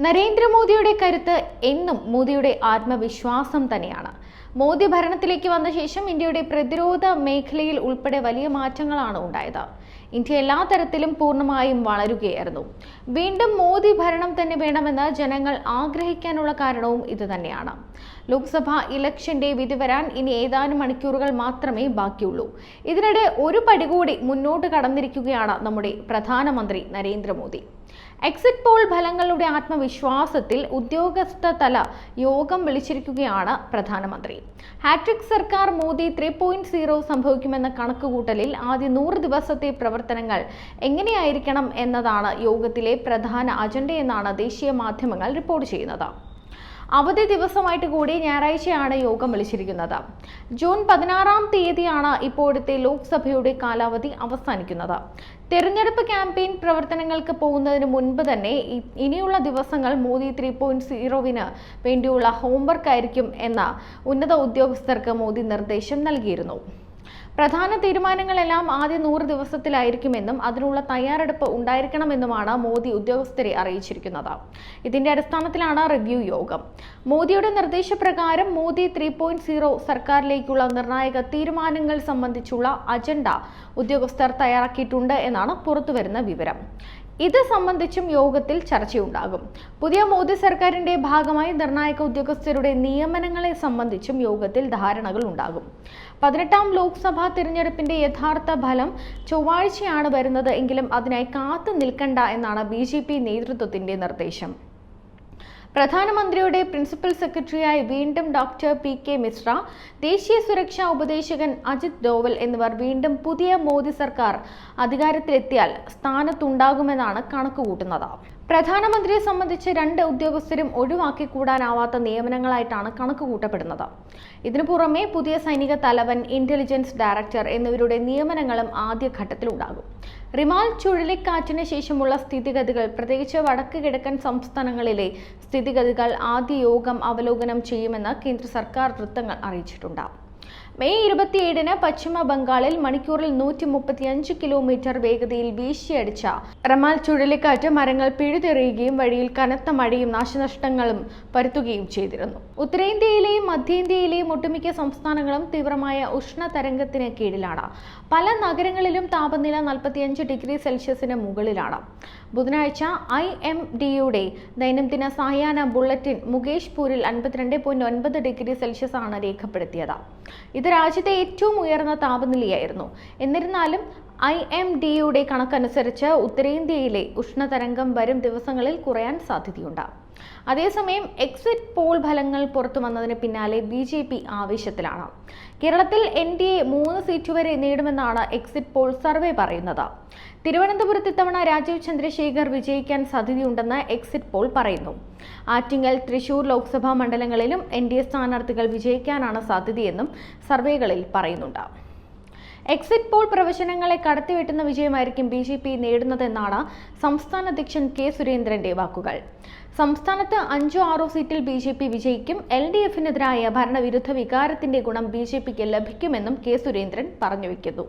നരേന്ദ്രമോദിയുടെ കരുത്ത് എന്നും മോദിയുടെ ആത്മവിശ്വാസം തന്നെയാണ്. മോദി ഭരണത്തിലേക്ക് വന്ന ശേഷം ഇന്ത്യയുടെ പ്രതിരോധ മേഖലയിൽ ഉൾപ്പെടെ വലിയ മാറ്റങ്ങളാണ് ഉണ്ടായത്. ഇന്ത്യ എല്ലാ തരത്തിലും പൂർണമായും വളരുകയായിരുന്നു. വീണ്ടും മോദി ഭരണം തന്നെ വേണമെന്ന് ജനങ്ങൾ ആഗ്രഹിക്കാനുള്ള കാരണവും ഇതുതന്നെയാണ് ലോക്സഭാ ഇലക്ഷന്റെ വിധി വരാൻ ഇനി ഏതാനും മണിക്കൂറുകൾ മാത്രമേ ബാക്കിയുള്ളൂ. ഇതിനിടെ ഒരു പടി കൂടി മുന്നോട്ട് കടന്നിരിക്കുകയാണ് നമ്മുടെ പ്രധാനമന്ത്രി നരേന്ദ്രമോദി. എക്സിറ്റ് പോൾ ഫലങ്ങളുടെ ആത്മവിശ്വാസത്തിൽ ഉദ്യോഗസ്ഥ തല യോഗം വിളിച്ചിരിക്കുകയാണ് പ്രധാനമന്ത്രി. ഹാട്രിക് സർക്കാർ മോദി ത്രീ പോയിന്റ് സീറോ സംഭവിക്കുമെന്ന കണക്കുകൂട്ടലിൽ ആദ്യ നൂറ് ദിവസത്തെ പ്രവർത്തനങ്ങൾ എങ്ങനെയായിരിക്കണം എന്നതാണ് യോഗത്തിലെ പ്രധാന അജണ്ടയെന്നാണ് ദേശീയ മാധ്യമങ്ങൾ റിപ്പോർട്ട് ചെയ്യുന്നത്. അവധി ദിവസമായിട്ട് കൂടി ഞായറാഴ്ചയാണ് യോഗം വിളിച്ചിരിക്കുന്നത്. ജൂൺ പതിനാറാം തീയതിയാണ് ഇപ്പോഴത്തെ ലോക്സഭയുടെ കാലാവധി അവസാനിക്കുന്നത്. തെരഞ്ഞെടുപ്പ് ക്യാമ്പയിൻ പ്രവർത്തനങ്ങൾക്ക് പോകുന്നതിന് മുൻപ് തന്നെ ഇനിയുള്ള ദിവസങ്ങൾ മോദി ത്രീ പോയിന്റ് സീറോവിന് വേണ്ടിയുള്ള ഹോംവർക്ക് ആയിരിക്കും എന്ന ഉന്നത ഉദ്യോഗസ്ഥർക്ക് മോദി നിർദ്ദേശം നൽകിയിരുന്നു. പ്രധാന തീരുമാനങ്ങളെല്ലാം ആദ്യ നൂറ് ദിവസത്തിലായിരിക്കുമെന്നും അതിനുള്ള തയ്യാറെടുപ്പ് ഉണ്ടായിരിക്കണമെന്നുമാണ് മോദി ഉദ്യോഗസ്ഥരെ അറിയിച്ചിരിക്കുന്നത്. ഇതിന്റെ അടിസ്ഥാനത്തിലാണ് റിവ്യൂ യോഗം. മോദിയുടെ നിർദ്ദേശപ്രകാരം മോദി ത്രീ പോയിന്റ് സീറോ സർക്കാരിലേക്കുള്ള നിർണായക തീരുമാനങ്ങൾ സംബന്ധിച്ചുള്ള അജണ്ട ഉദ്യോഗസ്ഥർ തയ്യാറാക്കിയിട്ടുണ്ട് എന്നാണ് പുറത്തുവരുന്ന വിവരം. ഇത് സംബന്ധിച്ചും യോഗത്തിൽ ചർച്ചയുണ്ടാകും. പുതിയ മോദി സർക്കാരിന്റെ ഭാഗമായി നിർണായക ഉദ്യോഗസ്ഥരുടെ നിയമനങ്ങളെ സംബന്ധിച്ചും യോഗത്തിൽ ധാരണകൾ ഉണ്ടാകും. പതിനെട്ടാം ലോക്സഭാ തിരഞ്ഞെടുപ്പിന്റെ യഥാർത്ഥ ഫലം ചൊവ്വാഴ്ചയാണ് വരുന്നത്. എങ്കിലും അതിനായി കാത്തു നിൽക്കണ്ട എന്നാണ് ബി നേതൃത്വത്തിന്റെ നിർദ്ദേശം. പ്രധാനമന്ത്രിയുടെ പ്രിൻസിപ്പൽ സെക്രട്ടറിയായി വീണ്ടും ഡോക്ടർ പി കെ മിശ്ര ദേശീയ സുരക്ഷാ ഉപദേശകൻ അജിത് ഡോവൽ എന്നിവർ വീണ്ടും പുതിയ മോദി സർക്കാർ അധികാരത്തിലെത്തിയാൽ സ്ഥാനത്തുണ്ടാകുമെന്നാണ് കണക്കുകൂട്ടുന്നത്. പ്രധാനമന്ത്രിയെ സംബന്ധിച്ച് രണ്ട് ഉദ്യോഗസ്ഥരും ഒഴിവാക്കി കൂടാനാവാത്ത നിയമനങ്ങളായിട്ടാണ് കണക്ക് കൂട്ടപ്പെടുന്നത്. ഇതിനു പുറമെ പുതിയ സൈനിക തലവൻ ഇന്റലിജൻസ് ഡയറക്ടർ എന്നിവരുടെ നിയമനങ്ങളും ആദ്യഘട്ടത്തിലുണ്ടാകും. റിമാൽ ചുഴലിക്കാറ്റിന് ശേഷമുള്ള സ്ഥിതിഗതികൾ പ്രത്യേകിച്ച് വടക്ക് കിഴക്കൻ സംസ്ഥാനങ്ങളിലെ സ്ഥിതിഗതികൾ ആദ്യ യോഗം അവലോകനം ചെയ്യുമെന്ന് കേന്ദ്ര സർക്കാർ വൃത്തങ്ങൾ അറിയിച്ചിട്ടുണ്ട്. മെയ് ഇരുപത്തിയേഴിന് പശ്ചിമ ബംഗാളിൽ മണിക്കൂറിൽ നൂറ്റി മുപ്പത്തിയഞ്ച് കിലോമീറ്റർ വേഗതയിൽ വീശിയടിച്ച റമാൽ ചുഴലിക്കാറ്റ് മരങ്ങൾ പിഴുതെറിയുകയും വഴിയിൽ കനത്ത മഴയും നാശനഷ്ടങ്ങളും പരത്തുകയും ചെയ്തിരുന്നു. ഉത്തരേന്ത്യയിലെയും മധ്യേന്ത്യയിലെയും ഒട്ടുമിക്ക സംസ്ഥാനങ്ങളും തീവ്രമായ ഉഷ്ണതരംഗത്തിന് കീഴിലാണ്. പല നഗരങ്ങളിലും താപനില നാൽപ്പത്തിയഞ്ച് ഡിഗ്രി സെൽഷ്യസിന് മുകളിലാണ്. ബുധനാഴ്ച ഐ എം ഡിയുടെ ദൈനംദിന സായാഹ്ന ബുള്ളറ്റിൻ മുകേഷ്പൂരിൽ അൻപത്തിരണ്ട് പോയിന്റ് ഒൻപത് ഡിഗ്രി സെൽഷ്യസ് ആണ് രേഖപ്പെടുത്തിയത്. ഇത് രാജ്യത്തെ ഏറ്റവും ഉയർന്ന താപനിലയായിരുന്നു. എന്നിരുന്നാലും ഐ എം ഡിയുടെ കണക്കനുസരിച്ച് ഉത്തരേന്ത്യയിലെ ഉഷ്ണതരംഗം വരും ദിവസങ്ങളിൽ കുറയാൻ സാധ്യതയുണ്ട്. അതേസമയം എക്സിറ്റ് പോൾ ഫലങ്ങൾ പുറത്തു വന്നതിന് പിന്നാലെ ബി ജെ പി ആവേശത്തിലാണ്. കേരളത്തിൽ എൻ ഡി എ മൂന്ന് സീറ്റ് വരെ നേടുമെന്നാണ് എക്സിറ്റ് പോൾ സർവേ പറയുന്നത്. തിരുവനന്തപുരത്ത് ഇത്തവണ രാജീവ് ചന്ദ്രശേഖർ വിജയിക്കാൻ സാധ്യതയുണ്ടെന്ന് എക്സിറ്റ് പോൾ പറയുന്നു. ആറ്റിങ്ങൽ തൃശൂർ ലോക്സഭാ മണ്ഡലങ്ങളിലും എൻ ഡി എ സ്ഥാനാർത്ഥികൾ വിജയിക്കാനാണ് സാധ്യതയെന്നും സർവേകളിൽ പറയുന്നുണ്ട്. എക്സിറ്റ് പോൾ പ്രവചനങ്ങളെ കടത്തിവെട്ടുന്ന വിജയമായിരിക്കും ബി ജെ പി നേടുന്നതെന്നാണ് സംസ്ഥാന അധ്യക്ഷൻ കെ സുരേന്ദ്രന്റെ വാക്കുകൾ. സംസ്ഥാനത്ത് അഞ്ചോ ആറോ സീറ്റിൽ ബി ജെ പി വിജയിക്കും. എൽ ഡി എഫിനെതിരായ ഭരണവിരുദ്ധ വികാരത്തിന്റെ ഗുണം ബി ജെ പിക്ക് ലഭിക്കുമെന്നും കെ സുരേന്ദ്രൻ പറഞ്ഞു വയ്ക്കുന്നു